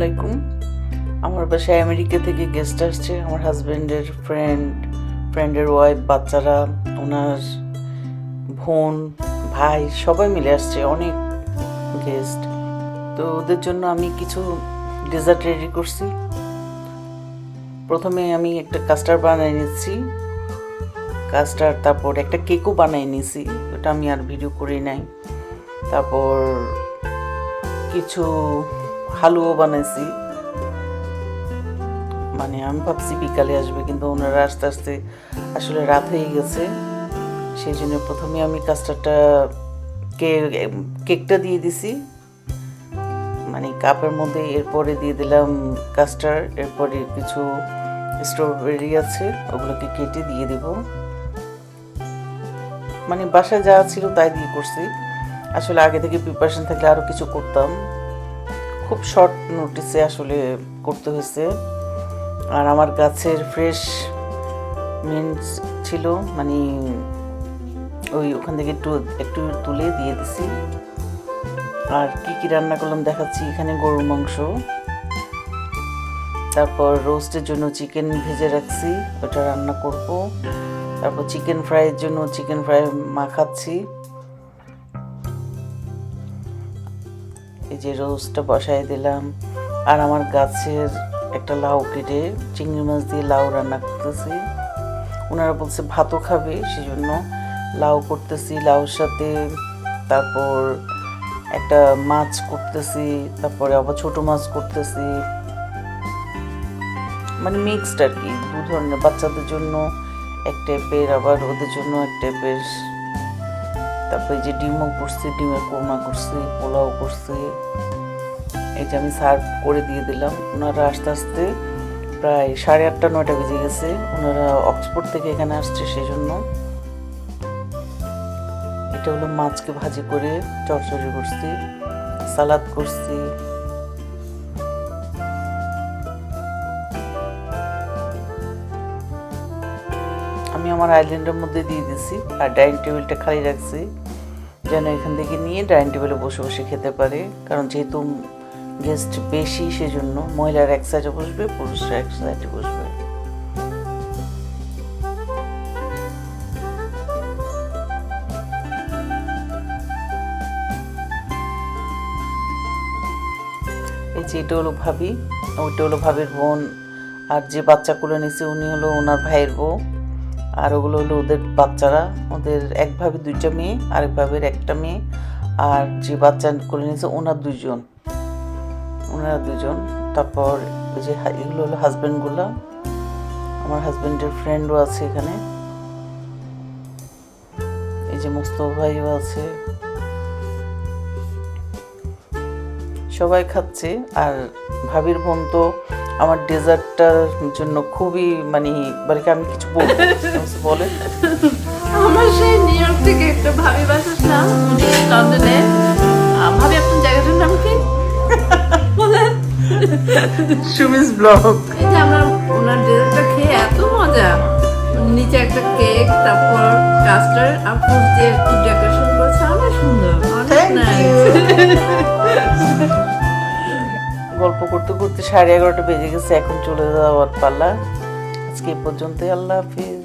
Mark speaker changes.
Speaker 1: আলাইকুম। আমার বাসায় আমেরিকা থেকে গেস্ট আসছে আমার হাজব্যান্ডের ফ্রেন্ড ফ্রেন্ডের ওয়াইফ বাচ্চারা, ওনার বোন, ভাই, সবাই মিলে আসছে, অনেক গেস্ট তো ওদের জন্য আমি কিছু ডেজার্ট রেডি করছি। প্রথমে আমি একটা কাস্টার্ড বানিয়ে নিচ্ছি। কাস্টার্ড তারপর একটা কেকও বানিয়ে নিয়েছি ওটা আমি আর ভিডিও করি নাই। তারপর কিছু হালুয়াও বানাইছি। মানে আমি ভাবছি বিকালে আসবে, কিন্তু ওনারা আস্তে আস্তে আসলে রাত হয়ে গেছে। সেই জন্য প্রথমে আমি কাস্টারটা কেকটা দিয়ে দিছি। মানে কাপের মধ্যে এরপরে দিয়ে দিলাম কাস্টার্ড, এরপরে কিছু স্ট্রবেরি আছে, ওগুলোকে কেটে দিয়ে দেব। মানে বাসায় যা ছিল তাই দিয়ে করছি। আসলে আগে থেকে প্রিপারেশন থাকলে আরও কিছু করতাম। খুব শর্ট নোটিসে আসলে করতে হয়েছে। আর আমার গাছের ফ্রেশ মিন্ট ছিল মানে ওই ওখান থেকে একটু একটু তুলে দিয়ে দিছি। আর কি কি রান্না করলাম দেখাচ্ছি, এখানে গরুর মাংস। তারপর রোস্টের জন্য চিকেন ভেজে রাখছি, ওটা রান্না করব। তারপর চিকেন ফ্রাইয়ের জন্য চিকেন ফ্রাই মাখাচ্ছি এই যে রোজটা বসাই দিলাম। আর আমার গাছের একটা লাউ কেটে চিংড়ি মাছ দিয়ে লাউ রান্না করতেছি। ওনারা বলছে, ভাতও খাবে সেই জন্য লাউ করতেছি, লাউর সাথে তারপর একটা মাছ করতেছি, তারপরে আবার ছোট মাছ করতেছি। মানে মিক্সড আর কি, দু ধরনের, বাচ্চাদের জন্য এক টাইপের আবার ওদের জন্য এক টাইপের তারপরে যে ডিমও করছি ডিমের কোরমা করছি, পোলাও করছি যে আমি সার্ভ করে দিয়ে দিলাম। ওনারা আস্তে আস্তে প্রায় সাড়ে আটটা, নয়টা বেজে গেছে। ওনারা অক্সফোর্ড থেকে এখানে আসছে সেই জন্য এটা হলো মাছকে ভাজি করে চরচরি করছি, সালাদ করছি আমি আমার আইল্যান্ডের মধ্যে দিয়ে দিছি আর ডাইনিং টেবিলটা খালি রাখছি, যেন এখান থেকে নিয়ে ডাইনিং টেবিলে বসে বসে খেতে পারে। কারণ যেহেতু গেস্ট বেশি, সেজন্য মহিলার এক সাইডে বসবে, পুরুষরা এক সাইডে বসবে। এই যে এটা হলো ভাবি, ওইটা হলো ভাবির বোন। আর যে বাচ্চাগুলো নিছে উনি হলো ওনার ভাইয়ের বউ। আর ওগুলো হলো ওদের বাচ্চারা, ওদের একভাবে দুইটা মেয়ে আরেকভাবের একটা মেয়ে। আর যে বাচ্চা করে নিয়েছে, ওনার দুজন ওনারা দুজন তারপর ওই যে এগুলো হলো হাজব্যান্ডগুলো আমার হাজব্যান্ডের ফ্রেন্ডও আছে এখানে। এই যে মোস্তফা ভাইও আছে। সবাই খাচ্ছে। আর ভাবির বোন তো আমার ডেজার্টটার জন্য খুবই মানে মানে কি আমি কিছু বলব বলে।
Speaker 2: আমার সেই নিউ ইয়র্ক থেকে একটা ভাবি বাস আসলাম লন্ডনে ভাবি আপনার জায়গাটার নাম কি? বলেন
Speaker 1: সুমিস ব্লগ।
Speaker 2: এই যে আমরা ওনার ডেজার্টটা খেয়ে এত মজা নিচে একটা কেক তারপর কাস্টার্ড আর ফুল দিয়ে একটু ডেকোরেশন করেছে অনেক সুন্দর।
Speaker 1: গল্প করতে করতে সাড়ে এগারোটা বেজে গেছে, এখন চলে যাওয়ার পাল্লা আজকে পর্যন্ত আল্লাহ হাফিজ।